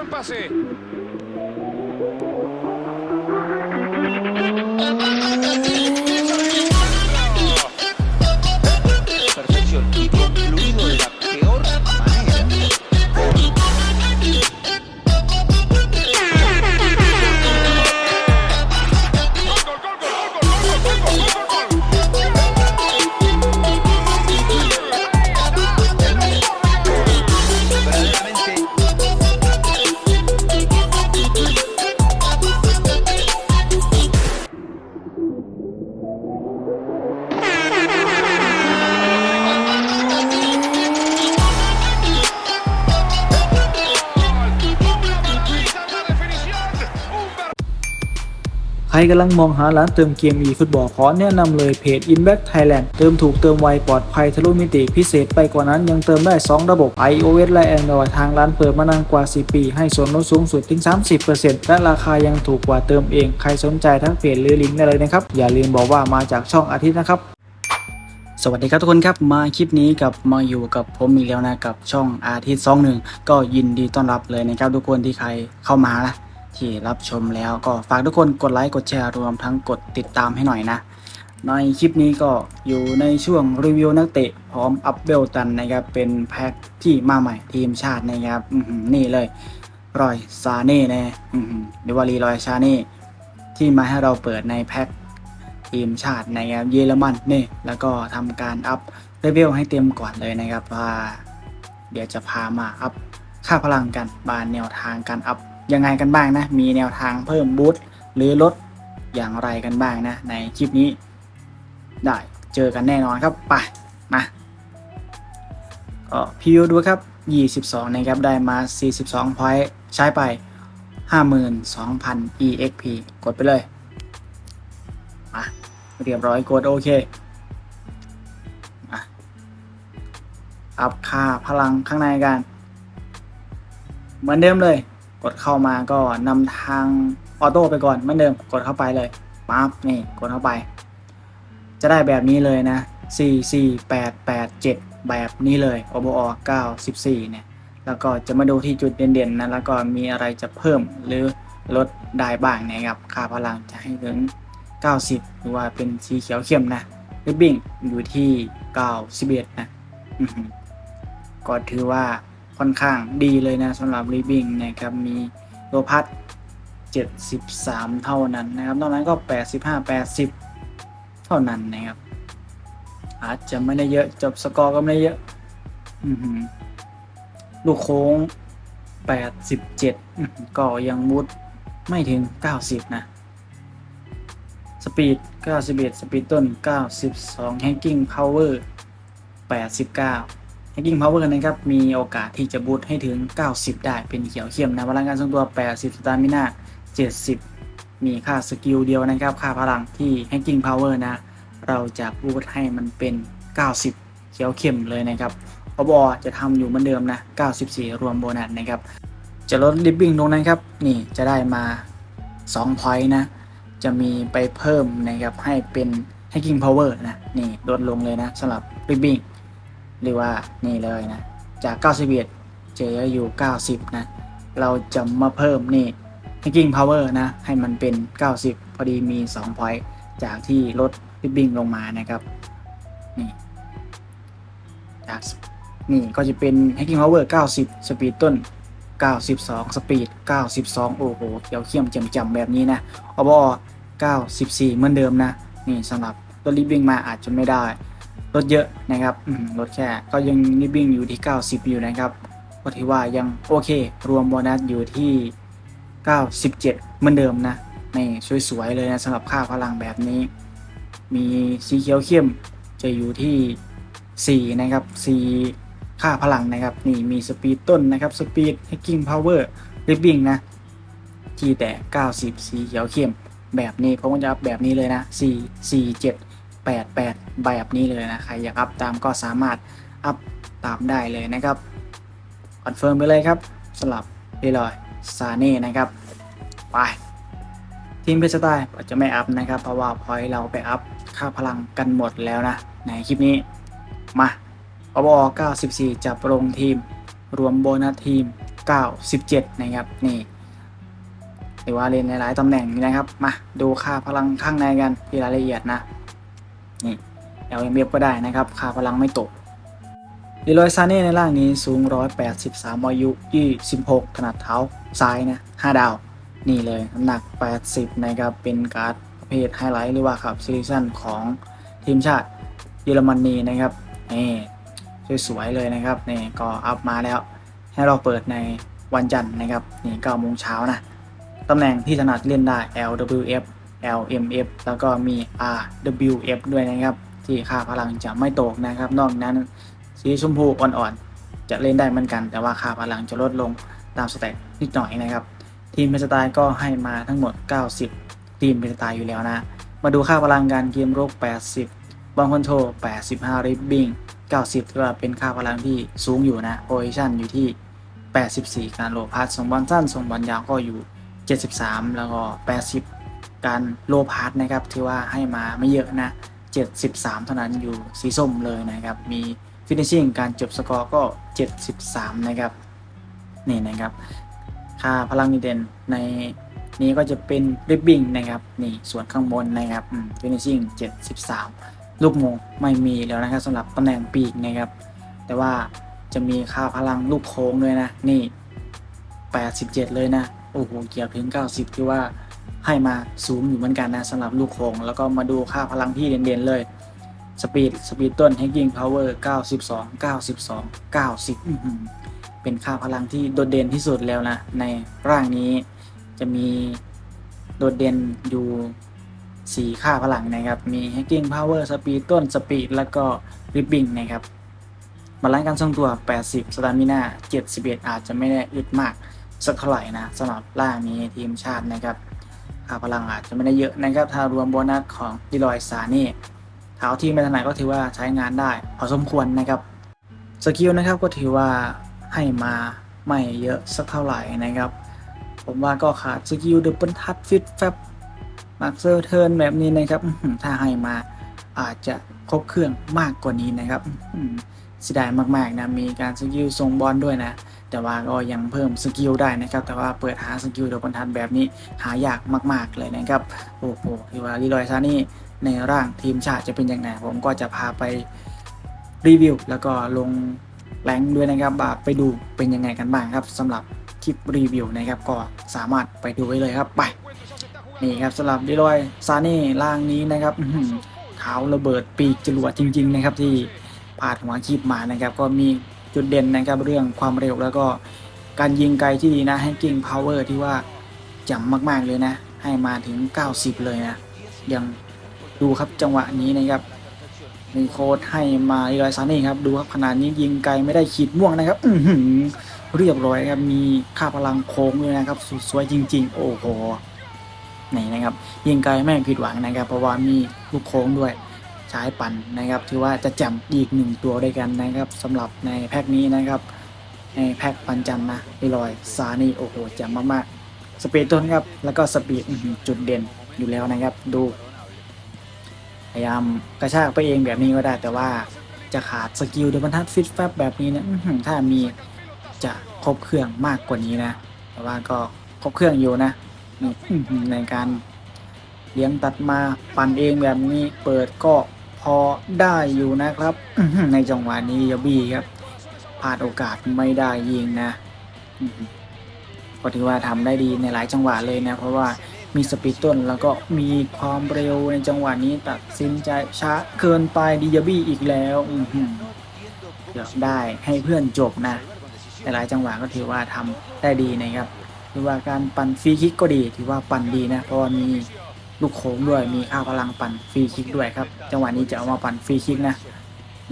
buen pase. รกำลังมองหาร้านเติมเกม e ฟุตบอลขอแนะนำเลยเพจ Inback Thailand เติมถูกเติมไวปลอดภัยทะลุมิติพิเศษไปกว่านั้นยังเติมได้ 2 ระบบ iOS และ Android ทางร้านเปิดมานานกว่า10ปี ให้ส่วนลดสูงสุดถึง 30%และราคายังถูกกว่าเติมเอง ใครสนใจทั้งเพจหรือลิงก์ได้เลยนะครับ อย่าลืมบอกว่ามาจากช่องอาทิตย์นะครับสวัสดีครับทุกคนครับมาคลิปนี้กับมาอยู่กับผมอีกแล้วนะกับช่องอาทิตย์สองหนึ่งก็ยินดีต้อนรับเลยนะครับทุกคนที่ใครเข้ามานะ ที่รับชมแล้วก็ฝากทุกคนกดไลค์กดแชร์รวมทั้งกดติดตามให้หน่อยนะ ในคลิปนี้ก็อยู่ในช่วงรีวิวนักเตะพร้อมอัพเบลตันนะครับ เป็นแพ็คที่มาใหม่ทีมชาตินะครับนี่เลยรอยซาเน่นะอื้อหือเดวารีรอยซาเน่ที่มาให้เราเปิดในแพ็คทีมชาตินะครับเยอรมันนี่แล้วก็ทำการอัพเลเวลให้เต็มก่อนเลยนะครับว่า เดี๋ยวจะพามาอัพค่าพลังกันบานแนวทางการอัพ ยังไงกันบ้างนะ มีแนวทางเพิ่มบูตหรือลดอย่างไรกันบ้างนะ ในคลิปนี้ ได้เจอกันแน่นอนครับไปมาก็พิวดูครับ 22 นะครับ ได้มา 42 พอยต์ใช้ไป 52,000 EXP กดไปเลยมาเรียบร้อยกดโอเคมาอัพค่าพลังข้างในกัน เหมือนเดิมเลย กดเข้ามาก็นำทางออโต้ไปก่อนเหมือนเดิมกดเข้าไปเลยปั๊บนี่กดเข้าไป จะได้แบบนี้เลยนะ 4 4 8 8 7 แบบนี้เลย OBO 94เนี่ยแล้วก็จะมาดูที่จุดเด่นๆนะแล้วก็มีอะไรจะเพิ่มหรือลดได้บ้างนะครับค่าพลังจะให้ถึง 90 หรือว่าเป็นสีเขียวเข้มนะริบบิ้งอยู่ที่ 91 นะอื้อหือก็ถือว่า ค่อนข้างดีเลยนะสำหรับริบบิ้งนะครับมีโลพัด 73 เท่านั้นนะครับนอกนั้นก็ 85 80 เท่านั้นนะครับ อาจจะไม่ได้เยอะจบสกอร์ก็ไม่ได้เยอะลูกโค้ง 87อื้อหือก็ยังมุดไม่ถึง 90 นะสปีด 91 สปีดต้น 92 Hacking Power 89 Hacking Power นะครับ มีโอกาสที่จะบูตให้ถึง 90 ได้เป็นเขียวเข้มนะพลังงานทรงตัว 80 สตามิน่า70 มีค่าสกิลเดียวนะครับ ค่าพลังที่ Hacking Power นะ เราจะบูตให้มันเป็น 90 เขียวเข้มเลยนะครับอบอจะทำอยู่เหมือนเดิมนะ 94 รวมโบนัสนะครับ จะลดลิฟบิ้งตรงนั้นครับ นี่จะได้มา2 point นะ จะมีไปเพิ่มนะครับให้เป็น hacking power นะ นี่ลดลงเลยนะสำหรับ ribbing หรือว่านี่เลยนะ จาก 91 เจออยู่ 90 นะ เราจะมาเพิ่มนี่ hacking power นะ ให้มันเป็น 90 พอดีมี 2 point จากที่ลด ribbing ลงมานะครับ นี่จากนี่ก็จะเป็น hacking power 90 speed ต้น 92สปีด92 โอ้โหเขียวเขี้ยมจำๆแบบนี้นะอบอ94 เหมือนเดิมนะ นี่สำหรับรถลิฟวิ่งมาอาจจะไม่ได้ รถเยอะนะครับอืมรถแค่ก็ยังลิฟวิ่งอยู่ที่ 90 อยู่นะครับก็ถือว่ายังโอเค รวมโบนัสอยู่ที่ 97 เหมือนเดิมนะนี่สวยๆเลยนะสำหรับค่าพลังแบบนี้ มีสีเขียวเข้มจะอยู่ที่ 4 นะครับ 4 ค่าพลังนะครับ นี่มีสปีดต้นนะครับสปีด hacking power ริบบิ้งนะ ที่แต่ 90 สีเขียวเข้มแบบนี้ผมก็จะอัพแบบนี้เลยนะ 4 4 7 8 8 แบบนี้เลยนะ ใครอยากอัพตามก็สามารถอัพตามได้เลยนะครับ คอนเฟิร์มไปเลยครับสลับเรลอยซาเน่นะครับ ไป ทีมเพชรสไตล์จะไม่อัพนะครับ เพราะว่าพอยเราไปอัพค่าพลังกันหมดแล้วนะ ในคลิปนี้ มาอบอ94 จับลงทีม รวมโบนัสทีม 97 นะครับ นี่ถือว่าเล่นในหลายตำแหน่งนะครับ มาดูค่าพลังข้างในกันที่รายละเอียดนะ นี่ LMF ก็ได้นะครับ ค่าพลังไม่ตกดิลอยซาเน่ในร่างนี้สูง 183อายุ26 ขนาดเท้าซ้ายนะ 5 ดาว นี่เลยน้ำหนัก 80 นะครับ เป็นการ์ดประเภทไฮไลท์หรือว่าขับซีซั่นของทีมชาติเยอรมนีนะครับนี่สวยๆเลยนะครับนี่ก็อัพมาแล้ว ให้เราเปิดในวันจันทร์นะครับ นี่9โมงเช้านะ ตำแหน่งที่ถนัดเล่นได้ LWF LMF แล้วก็มี RWF ด้วยนะครับ ที่ค่าพลังจะไม่ตกนะครับ นอกนั้นสีชมพูอ่อนๆ จะเล่นได้เหมือนกัน แต่ว่าค่าพลังจะลดลงตามสเต็ปนิดหน่อยนะครับ ทีมเป็นสไตล์ก็ให้มาทั้งหมด 90 ทีมเป็นสไตล์อยู่แล้วนะ มาดูค่าพลังการเกมโรค80 บอลคอนโทร85 ริบบิ้ง 90ก็เป็นค่าพลังที่สูงอยู่นะโพซิชันอยู่ที่ 84 การโลพาสส่งบอลสั้นส่งบอลยาวก็อยู่ 73 แล้วก็ 80 การโลพาสนะครับถือว่าให้มาไม่เยอะนะ 73 เท่านั้นอยู่สีส้มเลยนะครับ มีฟินิชชิ่งการจบสกอร์ก็ 73 นะครับนี่นะครับค่าพลังนิเด่นในนี้ก็จะเป็นริบบิ้งนะครับนี่ส่วนข้างบนนะครับฟินิชชิ่ง73 ลูกโมงไม่มีแล้วนะครับสำหรับตำแหน่งปีกนะครับ แต่ว่าจะมีค่าพลังลูกโค้งด้วยนะนี่ 87 เลยนะ โอ้โหเกือบถึง 90 ที่ว่า ให้มาสูงอยู่เหมือนกันนะสำหรับลูกโคงแล้วก็มาดูค่าพลังที่เด่นๆเลยสปีดสปีดต้น Hacking Power 92 92 90อื้อหือเป็นค่าพลังที่โดดเด่นที่สุดแล้วนะ ในร่างนี้จะมีโดดเด่นอยู่ 4 ค่าพลังนะครับ มี Hacking Power สปีดต้นสปีดแล้วก็ Ripping นะครับบาลานซ์การทรงตัว 80 สตามิน่า71 อาจจะไม่ได้อึดมากสักเท่าไหร่นะสำหรับร่างนี้ทีมชาตินะครับ พลังอาจจะไม่ได้เยอะนะครับถ้ารวมโบนัสของดิลอยซาเน่เท้าที่ไม่ถนัดก็ถือว่าใช้งานได้พอสมควรนะครับสกิลนะครับก็ถือว่าให้มาไม่เยอะสักเท่าไหร่นะครับ ผมว่าก็ขาดสกิลเดบเบิลทัชฟิตแฟบมาร์เซอร์เทิร์นแบบนี้นะครับถ้าให้มาอาจจะครบเครื่องมากกว่านี้นะครับ เสียดายมากๆนะมีการสกิลทรงบอลด้วยนะ แต่ว่าก็ยังเพิ่มสกิลได้นะครับ แต่ว่าเปิดหาสกิลเดบเบิลทัชแบบนี้หายากมาก ๆ เลยนะครับโอ้โหที่ว่าลีลอยซานี่ในร่างทีมชาติจะเป็นยังไงผมก็จะพาไปรีวิว แล้วก็ลงแรงด้วยนะครับว่าไปดูเป็นยังไงกันบ้างครับสำหรับคลิปรีวิวนะครับก็สามารถไปดูไว้เลยครับไปนี่ครับสำหรับดิลอยซาเน่ล่างนี้นะครับอื้อหือเท้าระเบิดปีกจรวดจริง ๆ นะครับที่ พาดหัวคลิปมานะครับก็มีจุดเด่นนะครับเรื่องความเร็วแล้วก็การยิงไกลที่ดีนะให้กิ้งพาวเวอร์ที่ว่าจำมากๆเลยนะ ให้มาถึง 90 เลยนะยังดูครับจังหวะนี้นะครับมีโค้ดให้มาดิลอยซาเน่ครับดูครับขนาดนี้ยิงไกลไม่ได้ขีดม่วงนะครับ อืเรียบร้อยครับมีค่าพลังโค้งเลยนะครับสุดสวยจริง ๆ โอ้โหนี่นะครับ ยิงไกลไม่ผิดหวังนะครับ เพราะว่ามีลูกโค้งด้วย ใช้ปั่นนะครับถือว่าจะแจ่มอีกหนึ่งตัวด้วยกันนะครับสำหรับในแพ็คนี้นะครับในแพ็คปันจันนะไอลอยซานี่โอ้โหแจ่มมากๆสปีดต้นครับแล้วก็สปีดจุดเด่นอยู่แล้วนะครับ ดูพยายามกระชากไปเองแบบนี้ก็ได้ แต่ว่าจะขาดสกิลเดบรรทัดฟิตแฟบแบบนี้นะถ้ามีจะครบเครื่องมากกว่านี้นะ แต่ว่าก็ครบเครื่องอยู่นะนี่อื้อหือในการเลี้ยงตัดมาปั่นเองแบบนี้เปิดก็ พอได้อยู่นะครับ ในจังหวะนี้ยบีครับพลาดโอกาสไม่ได้ยิงนะก็ถือว่าทำได้ดีในหลายจังหวะเลยนะ เพราะว่ามีสปีดต้นแล้วก็มีความเร็วในจังหวะนี้ตัดสินใจช้าเกินไปดิยาบี้อีกแล้วอื้อหือเกือบได้ให้เพื่อนจบนะในหลายจังหวะก็ถือว่าทำได้ดีนะครับหรือว่าการปั่นฟรีคิกก็ดีถือว่าปั่นดีนะเพราะว่ามี ลูกโค้งด้วยมีค่าพลังปั่นฟรีคิกด้วยครับ จังหวะนี้จะเอามาปั่นฟรีคิกนะ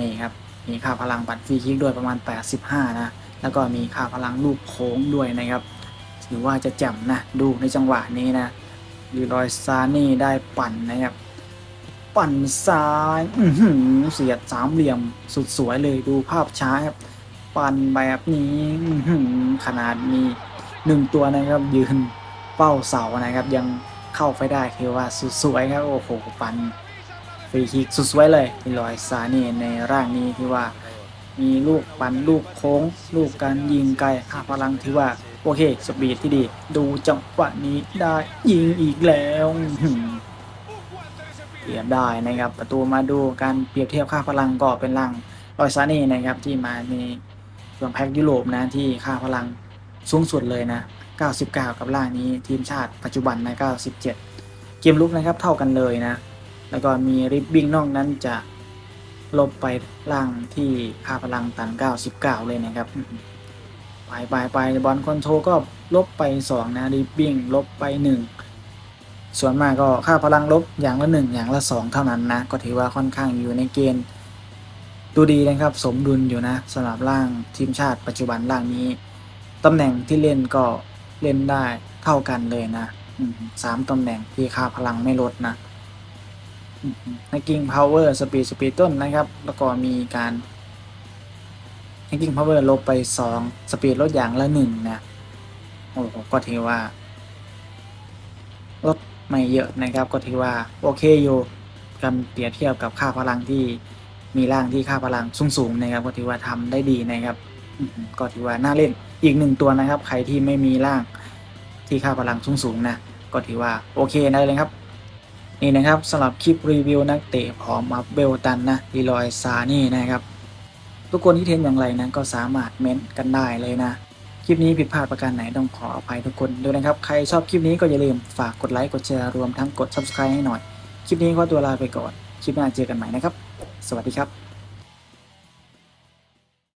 นี่ครับมีค่าพลังปั่นฟรีคิกด้วยประมาณ 85 นะ แล้วก็มีค่าพลังลูกโค้งด้วยนะครับถือว่าจะแจ่มนะดูในจังหวะนี้นะลีรอยซานี่ได้ปั่นนะครับ ปั่นซ้ายเสียดสามเหลี่ยมสุดสวยเลยดูภาพช้าครับ ปั่นแบบนี้ขนาดมีหนึ่งตัวนะครับยืนเป้าเสานะครับยัง เข้าไปได้คือว่าสุดสวยครับ โอ้โหปันฟรีคิกสุดสวยเลยลอยซานี่ในร่างนี้ที่ว่า มีลูกปั่นลูกโค้ง ลูกการยิงไกลค่าพลังถือว่า โอเค สปีดที่ดี ดูจังหวะนี้ได้ยิงอีกแล้วเปรียบได้นะครับ ประตูมาดูการเปรียบเทียบค่าพลังก็เป็นลังรอยซาเน่นะครับที่มาในส่วนแพ็กยุโรปนะที่ค่าพลัง สูงสุดเลยนะ 99 กับล่างนี้ทีมชาติปัจจุบันนะ 97 เกมลุกนะครับเท่ากันเลยนะ แล้วก็มีริบบิ้งนอกนั้นจะลบไปล่างที่ค่าพลังตัน 99 เลยนะครับ ไปไปไปบอลคอนโทรก็ลบไป 2 นะริบบิ้งลบไป 1 ส่วนมากก็ค่าพลังลบอย่างละ 1 อย่างละ 2 เท่านั้นนะ ก็ถือว่าค่อนข้างอยู่ในเกณฑ์ดูดีนะครับ สมดุลอยู่นะสำหรับร่างทีมชาติปัจจุบันร่างนี้ ตำแหน่งที่เล่นก็เล่นได้เท่ากันเลยนะสามตำแหน่งที่ค่าพลังไม่ลดนะแฮกกิ้งพาวเวอร์สปีดสปีดต้นนะครับ แล้วก็มีการแฮกกิ้งพาวเวอร์ลบไป2สปีดลดอย่างละ1นะโอ้โหก็ถือว่า ลดไม่เยอะนะครับ ก็ถือว่า โอเคอยู่กันเปรียบเทียบกับค่าพลังที่มีร่างที่ค่าพลังสูงๆนะครับ ก็ถือว่าทำได้ดีนะครับก็ถือว่าน่าเล่น อีกหนึ่งตัวนะครับ ใครที่ไม่มีร่างที่ค่าพลังสูงๆนะ ก็ถือว่าโอเคได้เลยครับ นี่นะครับสำหรับคลิปรีวิวนักเตะพร้อมอัพเบลตันนะลีลอยซานี่นะครับ ทุกคนที่เทนอย่างไรนะก็สามารถเม้นต์กันได้เลยนะ คลิปนี้ผิดพลาดประการไหนต้องขออภัยทุกคนด้วยนะครับ ใครชอบคลิปนี้ก็อย่าลืมฝากกดไลค์กดแชร์รวมทั้งกด subscribe ให้หน่อย คลิปนี้ก็ตัวลาไปก่อน คลิปหน้าเจอกันใหม่นะครับ สวัสดีครับ